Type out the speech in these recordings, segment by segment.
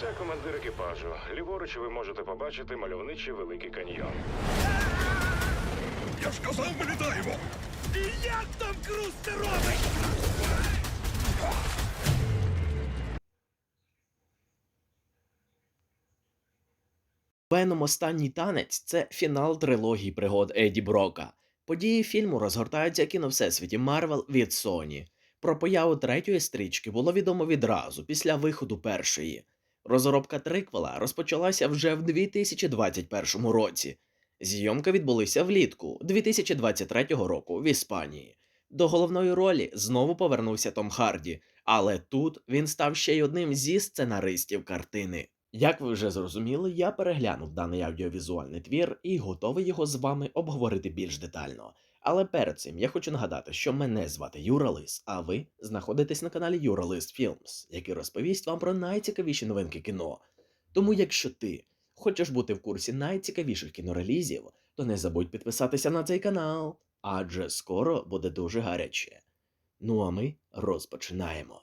Це командир екіпажу. Ліворуч ви можете побачити мальовничий великий каньйон. Я ж казав, ми літаємо! І як там Круз це робить? Веном Останній танець це фінал трилогії пригод Еді Брока. Події фільму розгортаються кіно всесвіті Марвел від Sony. Про появу третьої стрічки було відомо відразу після виходу першої. Розробка триквела розпочалася вже в 2021 році. Зйомки відбулися влітку 2023 року в Іспанії. До головної ролі знову повернувся Том Харді, але тут він став ще й одним зі сценаристів картини. Як ви вже зрозуміли, я переглянув даний аудіовізуальний твір і готовий його з вами обговорити більш детально. Але перед цим я хочу нагадати, що мене звати Юра Лис, а ви знаходитесь на каналі Юра Лис який розповість вам про найцікавіші новинки кіно. Тому, якщо ти хочеш бути в курсі найцікавіших кінорелізів, то не забудь підписатися на цей канал, адже скоро буде дуже гаряче. Ну а ми розпочинаємо.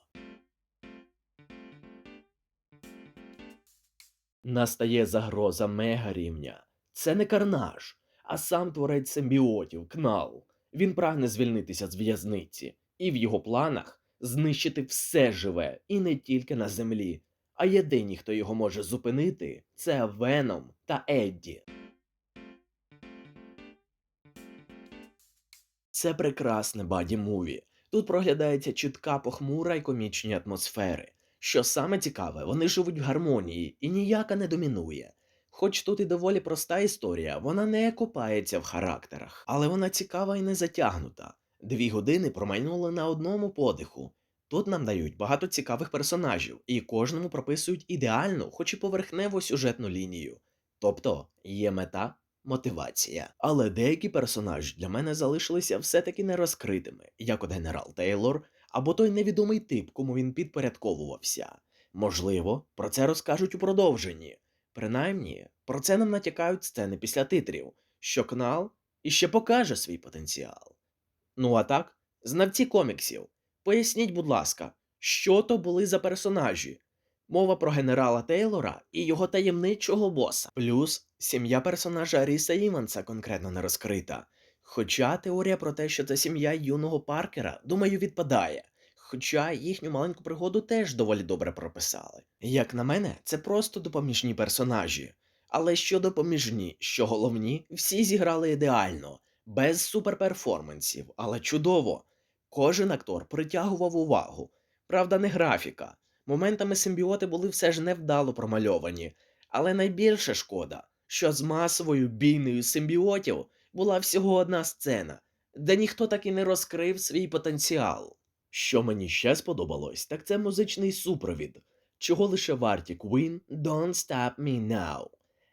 Настає загроза мегарівня. Це не карнаж, а сам творець симбіотів, Кнал. Він прагне звільнитися з в'язниці, і в його планах знищити все живе, і не тільки на землі. А єдині, хто його може зупинити, це Веном та Едді. Це прекрасне баді муві. Тут проглядається чітка похмура й комічні атмосфери. Що саме цікаве, вони живуть в гармонії і ніяка не домінує. Хоч тут і доволі проста історія, вона не копається в характерах, але вона цікава і не затягнута. Дві години промайнули на одному подиху. Тут нам дають багато цікавих персонажів, і кожному прописують ідеальну, хоч і поверхневу сюжетну лінію. Тобто є мета, мотивація. Але деякі персонажі для мене залишилися все-таки нерозкритими, як от генерал Тейлор або той невідомий тип, кому він підпорядковувався. Можливо, про це розкажуть у продовженні. Принаймні, про це нам натякають сцени після титрів, що канал іще покаже свій потенціал. Ну а так, знавці коміксів, поясніть, будь ласка, що то були за персонажі? Мова про генерала Тейлора і його таємничого боса, плюс сім'я персонажа Ріса Іванса конкретно не розкрита. Хоча теорія про те, що це сім'я юного Паркера, думаю, відпадає. Хоча їхню маленьку пригоду теж доволі добре прописали. Як на мене, це просто допоміжні персонажі. Але що допоміжні, що головні, всі зіграли ідеально, без суперперформансів, але чудово. Кожен актор притягував увагу. Правда, не графіка. Моментами симбіоти були все ж невдало промальовані. Але найбільше шкода, що з масовою бійною симбіотів була всього одна сцена, де ніхто так і не розкрив свій потенціал. Що мені ще сподобалось, так це музичний супровід, чого лише варті Queen Don't Stop Me Now.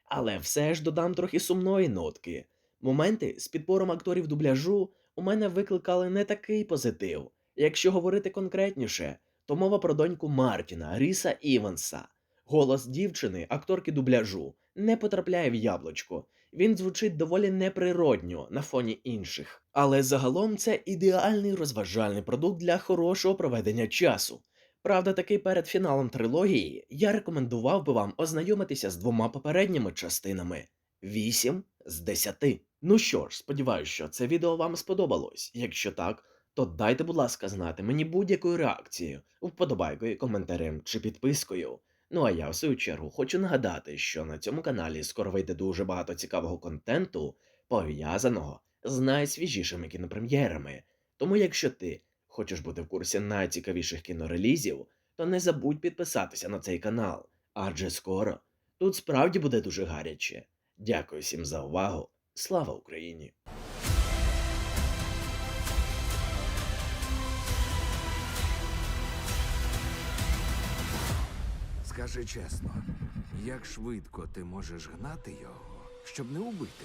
Але все ж додам трохи сумної нотки. Моменти з підбором акторів дубляжу у мене викликали не такий позитив. Якщо говорити конкретніше, то мова про доньку Мартіна, Ріса Іванса. Голос дівчини, акторки дубляжу, не потрапляє в яблучко. Він звучить доволі неприродньо на фоні інших. Але загалом це ідеальний розважальний продукт для хорошого проведення часу. Правда, таки перед фіналом трилогії я рекомендував би вам ознайомитися з двома попередніми частинами 8 з 10. Ну що ж, сподіваюся, що це відео вам сподобалось. Якщо так, то дайте, будь ласка, знати мені будь-якою реакцією, вподобайкою, коментарем чи підпискою. Ну а я, в свою чергу, хочу нагадати, що на цьому каналі скоро вийде дуже багато цікавого контенту, пов'язаного з найсвіжішими кінопрем'єрами. Тому, якщо ти хочеш бути в курсі найцікавіших кінорелізів, то не забудь підписатися на цей канал, адже скоро тут справді буде дуже гаряче. Дякую всім за увагу. Слава Україні! Скажи чесно, як швидко ти можеш гнати його, щоб не убити?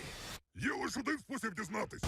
Є лише один спосіб дізнатись.